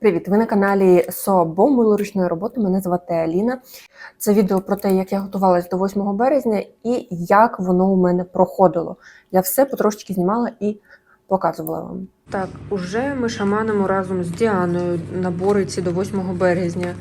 Привіт! Ви на каналі СОБО милоручної роботи. Мене звати Аліна. Це відео про те, як я готувалась до 8 березня і як воно у мене проходило. Я все потрошки знімала і показувала вам. Так, уже ми шаманимо разом з Діаною набори ці до 8 березня.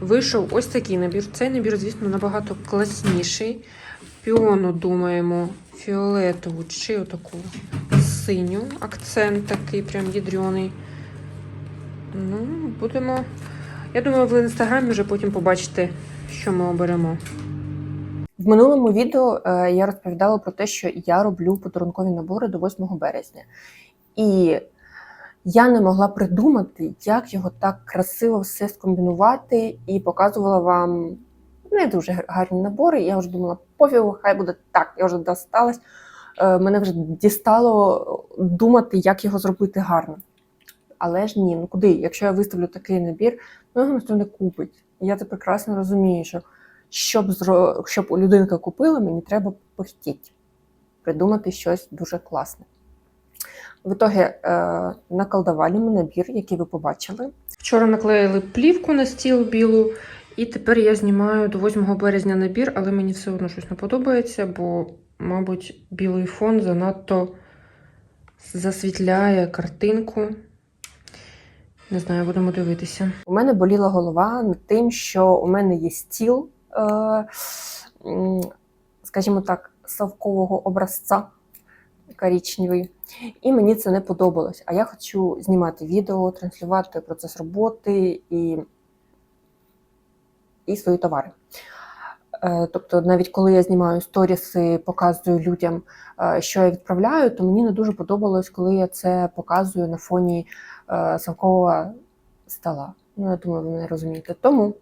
Вийшов ось такий набір. Цей набір, звісно, набагато класніший. Піону думаємо, фіолетову чи отаку синю. Акцент такий прям ядрёний. Ну, будемо. Я думаю, в інстаграмі вже потім побачите, що ми оберемо. В минулому відео е, я розповідала про те, що я роблю подарункові набори до 8 березня. І я не могла придумати, як його так красиво все скомбінувати, і показувала вам не дуже гарні набори. Я вже думала, пофігу, хай буде так, я вже досталась. Е, Мене вже дістало думати, як його зробити гарно. Але ж ні, ну куди? Якщо я виставлю такий набір, ну його ніхто не купить. І я це прекрасно розумію, що щоб, зро... щоб людинка купила, мені треба похтіть, придумати щось дуже класне. В ітогі е, наколдували ми набір, який ви побачили. Вчора наклеїли плівку на стіл білу, і тепер я знімаю до 8 березня набір, але мені все одно щось не подобається, бо, мабуть, білий фон занадто засвітляє картинку. Не знаю, будемо дивитися. У мене боліла голова над тим, що у мене є стіл, е, скажімо так, совкового образця коричневий. І мені це не подобалось. А я хочу знімати відео, транслювати процес роботи і, і свої товари. Е, Тобто, навіть коли я знімаю сторіси, показую людям, е, що я відправляю, то мені не дуже подобалось, коли я це показую на фоні совкового стола. Ну, я думаю, ви мене розумієте. Тому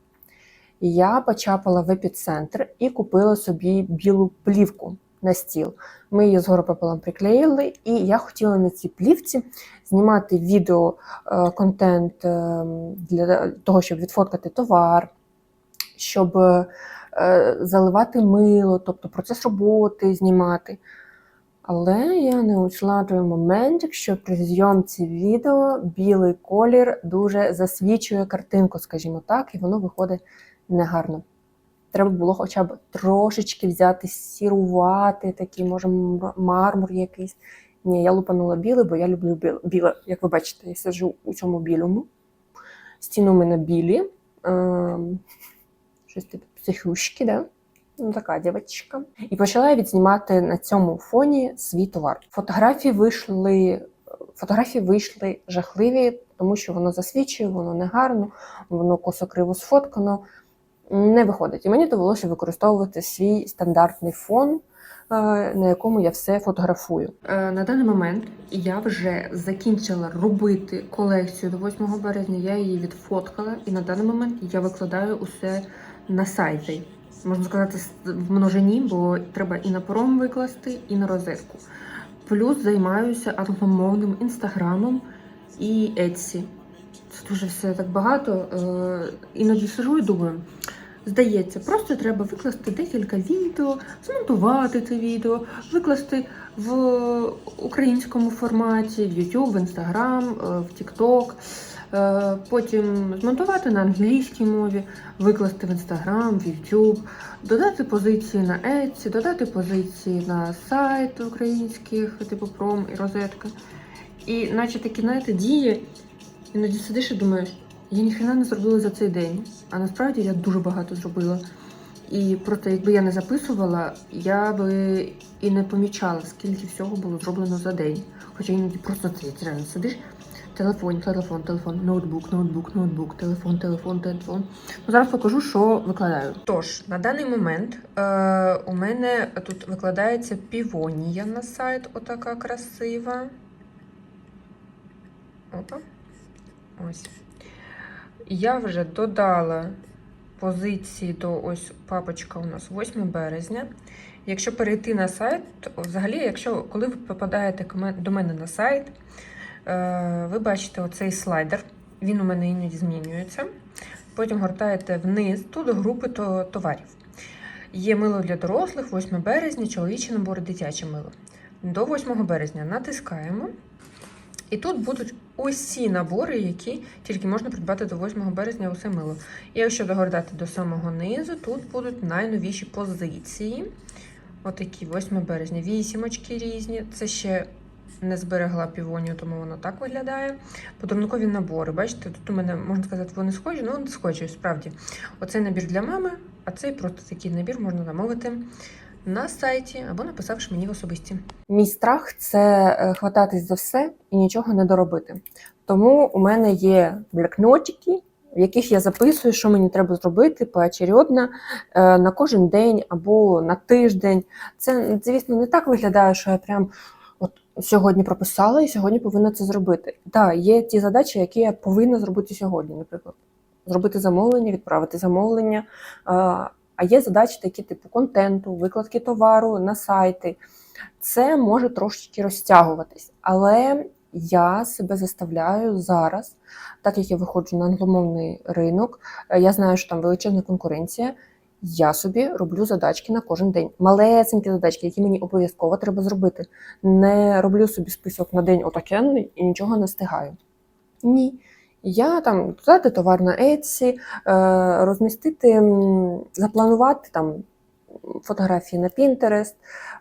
я почапала в епіцентр і купила собі білу плівку на стіл. Ми її згору пополам приклеїли, і я хотіла на цій плівці знімати відео, е, контент е, для того, щоб відфоткати товар, щоб е, заливати мило, тобто процес роботи знімати. Але я не учла той момент, що при зйомці відео білий колір дуже засвічує картинку, скажімо так, і воно виходить негарно. Треба було хоча б трошечки взяти, сірувати, такий, може, мармур якийсь. Ні, я лупанула біле, бо я люблю біл- біле. Як ви бачите, я сиджу у цьому білому. Стіни у мене білі. Ем, щось типу психушки, да? Ну, така дівчинка. І почала відзнімати на цьому фоні свій товар. Фотографії вийшли, фотографії вийшли жахливі, тому що воно засвічує, воно негарно, воно косо-криво сфоткано. Не виходить. І мені довелося використовувати свій стандартний фон, е, на якому я все фотографую. Е, На даний момент я вже закінчила робити колекцію до 8 березня. Я її відфоткала, і на даний момент я викладаю усе на сайти. Можна сказати, в множині, бо треба і на пором викласти, і на розетку. Плюс займаюся англомовним інстаграмом і Etsy. Це дуже все так багато. Е, Іноді сижу і думаю. Здається, просто треба викласти декілька відео, змонтувати це відео, викласти в українському форматі, в YouTube, в Instagram, е, в TikTok, потім змонтувати на англійській мові, викласти в Instagram, в YouTube, додати позиції на Etsy, додати позиції на сайт українських, типу Пром і Розетка. І наче такі, знаєте, дії, іноді сидиш і думаєш, я ніхрена не зробила за цей день. А насправді я дуже багато зробила. І просто якби я не записувала, я би і не помічала, скільки всього було зроблено за день. Хоча іноді просто ти реально сидиш. Телефон, телефон, телефон, ноутбук, ноутбук, ноутбук, телефон, телефон, телефон. Ну, зараз покажу, що викладаю. Тож, на даний момент е, у мене тут викладається півонія на сайт, отака красива. Опа. Ось. Я вже додала позиції до ось папочка у нас 8 березня. Якщо перейти на сайт, то взагалі, якщо коли ви попадаєте до мене на сайт, ви бачите оцей слайдер. Він у мене іноді змінюється. Потім гортаєте вниз, тут групи товарів. Є мило для дорослих, 8 березня, чоловічі набори, дитяче мило. До 8 березня натискаємо. І тут будуть усі набори, які тільки можна придбати до 8 березня усе мило. І якщо догортати до самого низу, тут будуть найновіші позиції. Отакі 8 березня. Вісімочки різні. Це ще не зберегла півонію, тому воно так виглядає. Подарункові набори. Бачите, тут у мене, можна сказати, вони схожі, ну вони схожі, справді. Оцей набір для мами, а цей просто такий набір можна замовити на сайті або написавши мені в особисті. Мій страх це е, хвататись за все і нічого не доробити. Тому у мене є блокнотики, в яких я записую, що мені треба зробити поочередно е, на кожен день або на тиждень. Це, звісно, не так виглядає, що я прям сьогодні прописала і сьогодні повинна це зробити. Так, є ті задачі, які я повинна зробити сьогодні, наприклад. Зробити замовлення, відправити замовлення. А є задачі такі, типу контенту, викладки товару на сайти. Це може трошечки розтягуватись, але я себе заставляю зараз, так як я виходжу на англомовний ринок, е, я знаю, що там величезна конкуренція. Я собі роблю задачки на кожен день. Малесенькі задачки, які мені обов'язково треба зробити. Не роблю собі список на день отакенний і нічого не встигаю. Ні. Я там додати товар на Etsy, е, розмістити, запланувати там фотографії на Pinterest,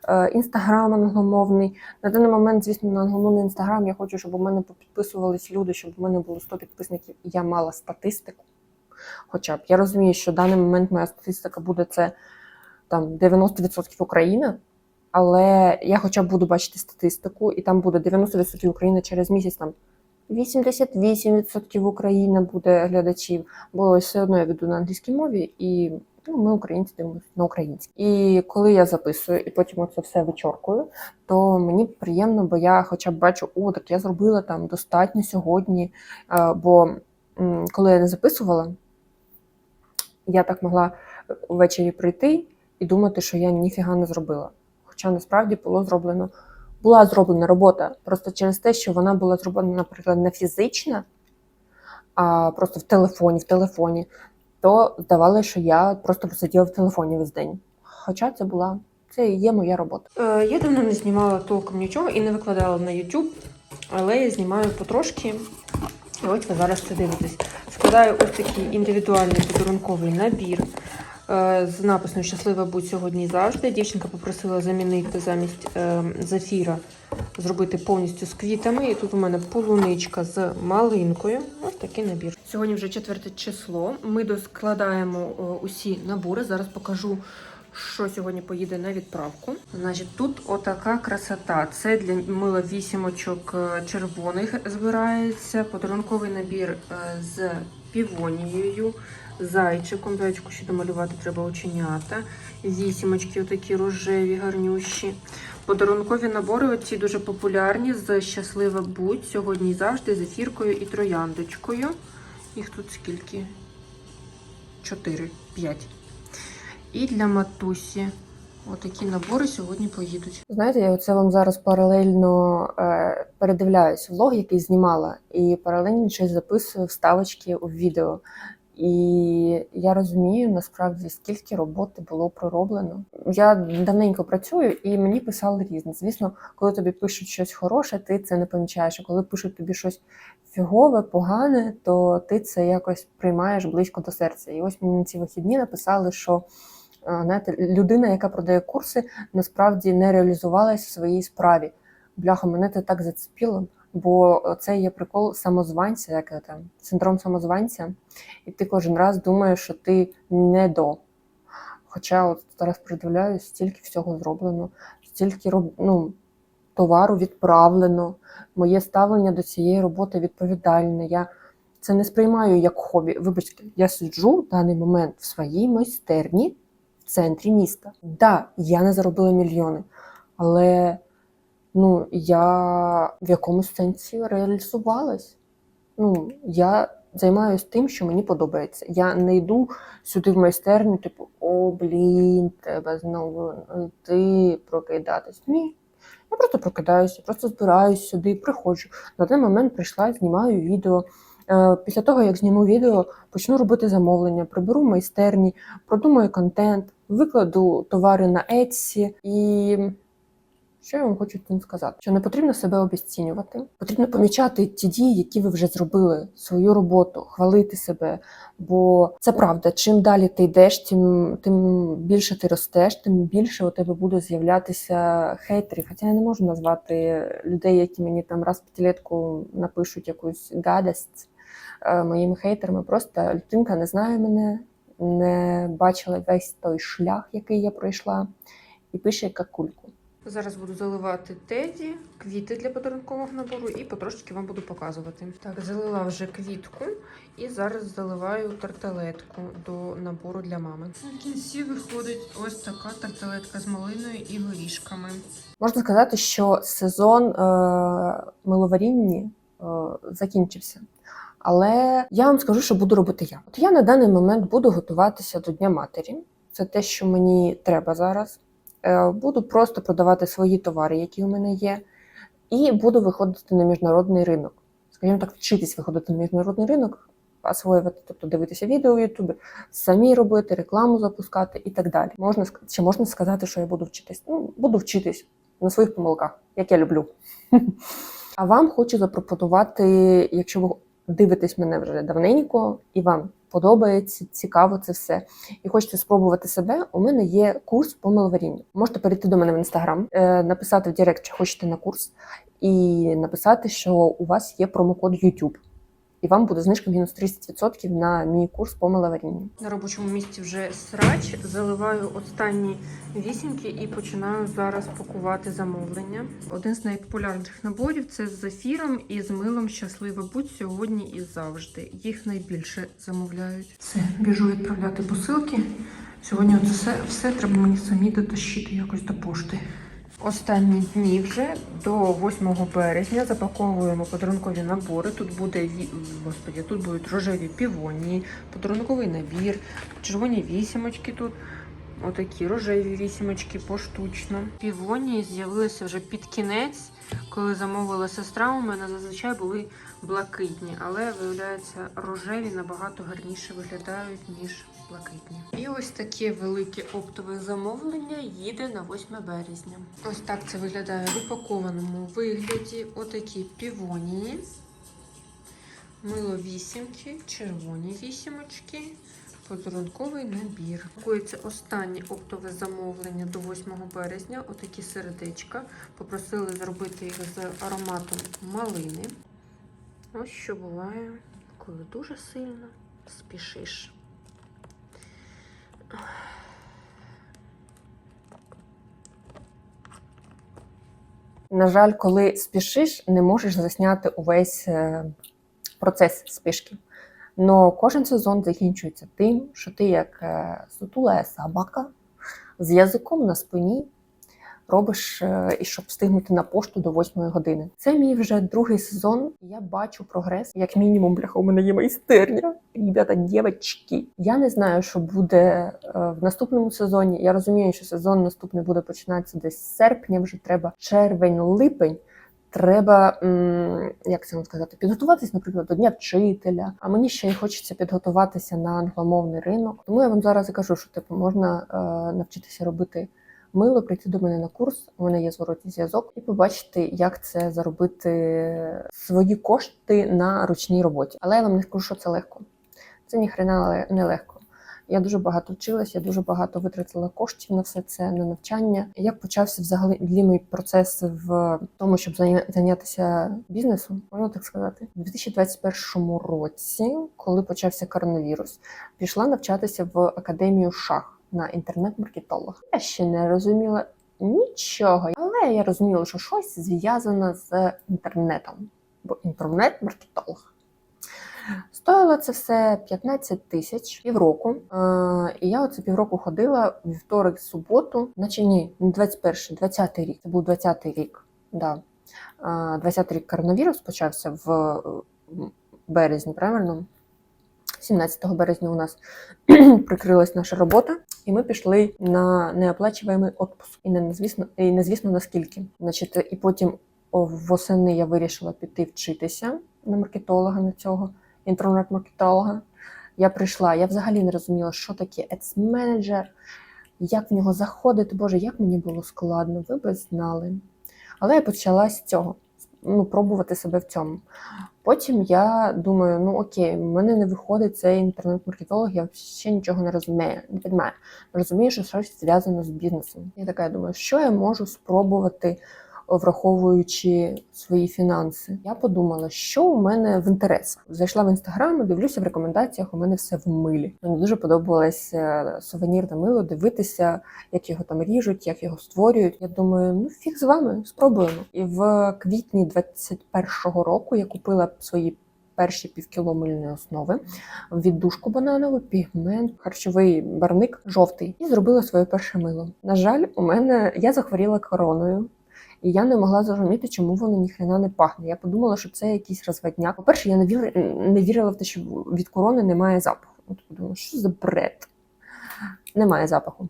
е, інстаграм англомовний. На даний момент, звісно, на англомовний інстаграм я хочу, щоб у мене підписувались люди, щоб у мене було 100 підписників, і я мала статистику. Хоча б я розумію, що в даний момент моя статистика буде це там 90% Україна, але я хоча б буду бачити статистику, і там буде 90% України через місяць там 88% Україна буде глядачів, бо все одно я веду на англійській мові, і ну, ми українці дивимося на українській. І коли я записую і потім це все вичоркую, то мені приємно, бо я хоча б бачу, о, так я зробила там достатньо сьогодні. Бо коли я не записувала, я так могла ввечері прийти і думати, що я ніфіга не зробила. Хоча насправді було зроблено була зроблена робота просто через те, що вона була зроблена, наприклад, не фізична, а просто в телефоні, в телефоні, то здавалося, що я просто просиділа в телефоні весь день. Хоча це була це і є моя робота. Е, я давно не знімала толком нічого і не викладала на YouTube, але я знімаю потрошки. І ось ви зараз це дивитесь. Складаю ось такий індивідуальний подарунковий набір е, з написом Щаслива будь сьогодні і завжди. Дівчинка попросила замінити замість е, зафіра зробити повністю з квітами. І тут у мене полуничка з малинкою. Ось такий набір. Сьогодні вже четверте число. Ми доскладаємо е, усі набори. Зараз покажу. Що сьогодні поїде на відправку? Значить, тут отака красота. Це для мила вісімочок е, червоних збирається. Подарунковий набір е, з півонією, зайчиком. Зайчику ще домалювати треба оченята. Вісімочки, отакі рожеві, гарнющі. Подарункові набори, оці дуже популярні з щаслива будь сьогодні і завжди з ефіркою і трояндочкою. Їх тут скільки? Чотири, п'ять. І для матусі. Отакі набори сьогодні поїдуть. Знаєте, я оце вам зараз паралельно е, передивляюсь влог, який знімала, і паралельно щось записую вставочки у відео. І я розумію насправді скільки роботи було пророблено. Я давненько працюю, і мені писали різне. Звісно, коли тобі пишуть щось хороше, ти це не помічаєш. А коли пишуть тобі щось фігове, погане, то ти це якось приймаєш близько до серця. І ось мені ці вихідні написали, що знаєте, людина, яка продає курси, насправді не реалізувалась в своїй справі. Бляха, мене це так зацепило. Бо це є прикол самозванця, як це, синдром самозванця, і ти кожен раз думаєш, що ти не до. Хоча от зараз придивляюсь, стільки всього зроблено, стільки ну, товару відправлено. Моє ставлення до цієї роботи відповідальне. Я це не сприймаю як хобі. Вибачте, я сиджу в даний момент в своїй майстерні центрі міста. Так, да, я не заробила мільйони, але ну, я в якомусь сенсі реалізувалась. Ну, я займаюся тим, що мені подобається. Я не йду сюди в майстерню, типу, о, блін, треба знову йти прокидатись. Ні. Я просто прокидаюся, просто збираюсь сюди, приходжу. На той момент прийшла, знімаю відео. Е, Після того, як зніму відео, почну робити замовлення, приберу майстерні, продумаю контент, викладу товари на Etsy і Що я вам хочу цим сказати? Що не потрібно себе обіцінювати, потрібно помічати ті дії, які ви вже зробили, свою роботу, хвалити себе. Бо це правда, чим далі ти йдеш, тим, тим більше ти ростеш, тим більше у тебе буде з'являтися хейтерів. Хоча я не можу назвати людей, які мені там раз п'ятилетку напишуть якусь гадость е, моїми хейтерами. Просто людинка не знає мене, не бачила весь той шлях, який я пройшла, і пише як кульку. Зараз буду заливати теді, квіти для подарункового набору і потрошки вам буду показувати. Так, залила вже квітку і зараз заливаю тарталетку до набору для мами. В кінці виходить ось така тарталетка з малиною і горішками. Можна сказати, що сезон е- миловарінні е- закінчився. Але я вам скажу, що буду робити я. От я на даний момент буду готуватися до Дня матері. Це те, що мені треба зараз. Е, Буду просто продавати свої товари, які у мене є, і буду виходити на міжнародний ринок. Скажімо так, вчитись виходити на міжнародний ринок, освоювати, тобто дивитися відео в Ютубі, самі робити, рекламу запускати і так далі. Можна чи можна сказати, що я буду вчитись? Ну, буду вчитись на своїх помилках, як я люблю. А вам хочу запропонувати, якщо ви дивитесь мене вже давненько, і вам подобається, цікаво це все, і хочете спробувати себе, у мене є курс по маловарінню. Можете перейти до мене в інстаграм, е, написати в Директ, чи хочете на курс, і написати, що у вас є промокод YouTube. І вам буде знижка мінус 30% на мій курс по миловарінню. На робочому місці вже срач. Заливаю останні вісімки і починаю зараз пакувати замовлення. Один з найпопулярніших наборів це з зефіром і з милом Щаслива будь сьогодні і завжди. Їх найбільше замовляють. Все, біжу відправляти посилки. Сьогодні це все, все треба мені самі дотащити якось до пошти. Останні дні вже до 8 березня запаковуємо подарункові набори. Тут буде господі, тут будуть рожеві півонії, подарунковий набір, червоні вісімочки тут. Отакі рожеві вісімочки поштучно. Півонії з'явилися вже під кінець. Коли замовила сестра, у мене зазвичай були блакитні, але виявляється, рожеві набагато гарніше виглядають, ніж блакитні. І ось таке велике оптове замовлення їде на 8 березня. Ось так це виглядає в упакованому вигляді. Отакі півонії, мило вісімки, червоні вісімочки. Подарунковий набір. Пакується останнє оптове замовлення до 8 березня. Отакі сердечка. Попросили зробити їх з ароматом малини. Ось що буває, коли дуже сильно спішиш. На жаль, коли спішиш, не можеш засняти увесь е, процес спішки. Но кожен сезон закінчується тим, що ти, як е, сутула собака, з язиком на спині робиш, е, і щоб встигнути на пошту до 8 години. Це мій вже другий сезон. Я бачу прогрес. Як мінімум, бляха, у мене є майстерня. Ребята, дівчатки. Я не знаю, що буде е, в наступному сезоні. Я розумію, що сезон наступний буде починатися десь з серпня. Вже треба червень-липень. Треба, як це вам сказати, підготуватись, наприклад, до Дня вчителя. А мені ще й хочеться підготуватися на англомовний ринок. Тому я вам зараз і кажу, що типу можна е, навчитися робити мило, прийти до мене на курс. У мене є зворотній зв'язок, і побачити, як це заробити свої кошти на ручній роботі. Але я вам не скажу, що це легко. Це ніхрена не легко. Я дуже багато вчилась, я дуже багато витратила коштів на все це, на навчання. Як почався взагалі мій процес в тому, щоб зайнятися бізнесом, можна так сказати, у 2021 році, коли почався коронавірус, пішла навчатися в академію шах на інтернет-маркетолог. Я ще не розуміла нічого, але я розуміла, що щось зв'язане з інтернетом, бо інтернет-маркетолог. Стоїло це все 15 тисяч півроку. Е, і я оце півроку ходила вівторок, суботу, наче ні, не 21, 20 рік. Це був 20 рік. Да. Е, 20 рік коронавірус почався в е, березні, правильно? 17 березня у нас прикрилась наша робота, і ми пішли на неоплачуваємий отпуск. І не звісно, і не звісно наскільки. Значить, і потім восени я вирішила піти вчитися на маркетолога на цього інтернет-маркетолога. Я прийшла, я взагалі не розуміла, що таке ads менеджер як в нього заходити. Боже, як мені було складно, ви б знали. Але я почала з цього ну, пробувати себе в цьому. Потім я думаю, ну окей, в мене не виходить цей інтернет-маркетолог, я ще нічого не розумію, не розумію. Розумію, що щось зв'язано з бізнесом. Я така думаю, що я можу спробувати, враховуючи свої фінанси. Я подумала, що у мене в інтересах. Зайшла в інстаграм, дивлюся в рекомендаціях, у мене все в милі. Мені дуже подобалось сувенірне мило, дивитися, як його там ріжуть, як його створюють. Я думаю, ну фіг з вами, спробуємо. І в квітні 21-го року я купила свої. Перші півкіло мильної основи, віддушку бананову, пігмент, харчовий барник жовтий і зробила своє перше мило. На жаль, у мене я захворіла короною. І я не могла зрозуміти, чому воно ніхрена не пахне. Я подумала, що це якийсь розводняк. По-перше, я не вірила, не вірила в те, що від корони немає запаху. От подумала, що за бред? Немає запаху.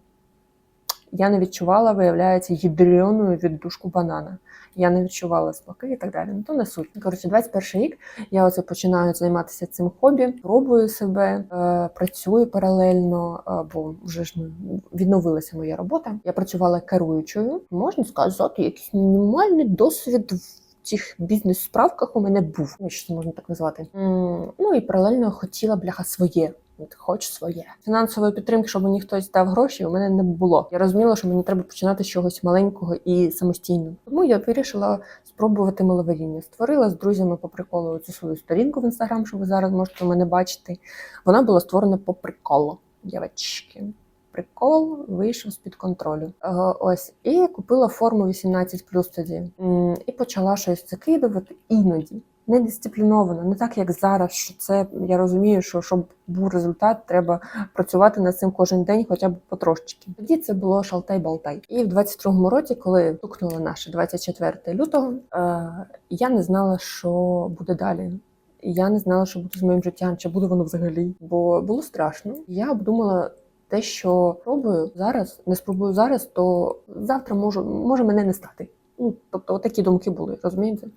Я не відчувала, виявляється, гідрионою віддушку банана. Я не відчувала смаки і так далі. Ну то не суть. Коротше, 21 рік я оце починаю займатися цим хобі, пробую себе, е, працюю паралельно, е, бо вже ж ну, відновилася моя робота. Я працювала керуючою. Можна сказати, якийсь мінімальний досвід в цих бізнес-справках у мене був. Ну, що це можна так назвати. Ну і паралельно хотіла бляха своє. Хоч своє фінансової підтримки, щоб мені хтось дав гроші, у мене не було. Я розуміла, що мені треба починати з чогось маленького і самостійно. Тому я вирішила спробувати маловаріння. Створила з друзями по приколу цю свою сторінку в інстаграм, що ви зараз можете мене бачити. Вона була створена по приколу. Дівчатки. Прикол вийшов з під контролю. Е, ось і купила форму 18 тоді. І почала щось закидувати іноді не дисципліновано, не так як зараз. Що це я розумію, що щоб був результат, треба працювати над цим кожен день, хоча б потрошечки. Тоді це було шалтай-балтай. І в 22-му році, коли стукнуло наше 24 лютого, е, я не знала, що буде далі. Я не знала, що буде з моїм життям, чи буде воно взагалі, бо було страшно. Я обдумала. Те, що пробую зараз, не спробую зараз, то завтра можу, може мене не стати. Ну, тобто, такі думки були, розумієте?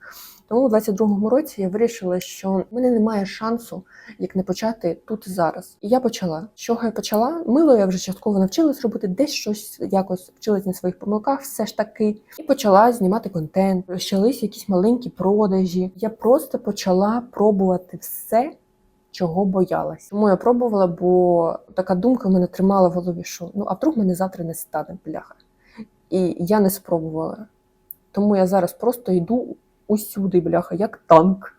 Тому у 22-му році я вирішила, що в мене немає шансу, як не почати тут і зараз. І я почала. З чого я почала? Мило я вже частково навчилась робити, десь щось якось вчилась на своїх помилках, все ж таки, і почала знімати контент. Почались якісь маленькі продажі. Я просто почала пробувати все. Чого боялась. Тому я пробувала, бо така думка мене тримала в голові, що ну а вдруг мене завтра не стане бляха. І я не спробувала. Тому я зараз просто йду усюди, бляха, як танк.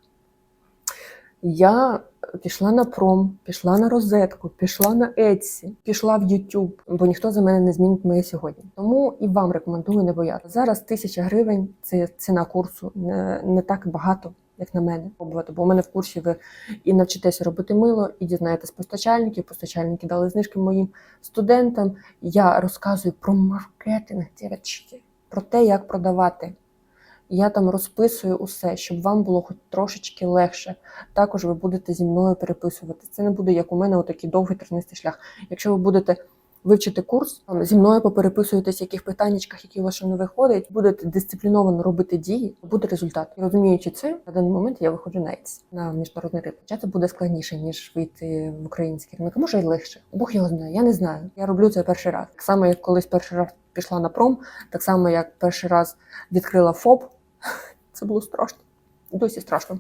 Я пішла на пром, пішла на розетку, пішла на Etsy, пішла в YouTube, бо ніхто за мене не змінить моє сьогодні. Тому і вам рекомендую не боятися. Зараз тисяча гривень це ціна курсу, не, не так багато. Як на мене, бо у мене в курсі ви і навчитеся робити мило, і дізнаєтесь постачальників. Постачальники дали знижки моїм студентам. Я розказую про маркетинг, дівчатки, про те, як продавати. Я там розписую усе, щоб вам було хоч трошечки легше. Також ви будете зі мною переписувати. Це не буде як у мене, отакий довгий тернистий шлях. Якщо ви будете вивчити курс, зі мною попереписуєтесь яких питаннячках, які у вас не виходять, будете дисципліновано робити дії, буде результат. І розуміючи це, на даний момент я виходжу на ЕЦ, на міжнародний ринок. Хоча це буде складніше, ніж вийти в український ринок. Може й легше. Бог його знає, я не знаю. Я роблю це перший раз. Так само, як колись перший раз пішла на пром, так само, як перший раз відкрила ФОП. Це було страшно. Досі страшно.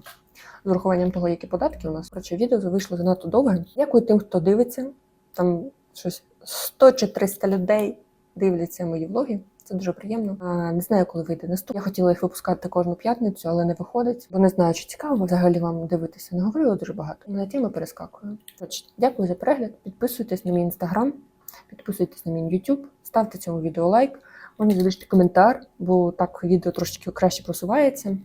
З урахуванням того, які податки у нас. Коротше, відео вийшло занадто довге. Дякую тим, хто дивиться. Там щось 100 чи 300 людей дивляться мої влоги. Це дуже приємно. А, не знаю, коли вийде наступ. Я хотіла їх випускати кожну п'ятницю, але не виходить, бо не знаю, чи цікаво взагалі вам дивитися. Не говорила дуже багато. На тему перескакую. Коротше, дякую за перегляд. Підписуйтесь на мій інстаграм, підписуйтесь на мій YouTube, ставте цьому відео лайк. Можна залишити коментар, бо так відео трошечки краще просувається.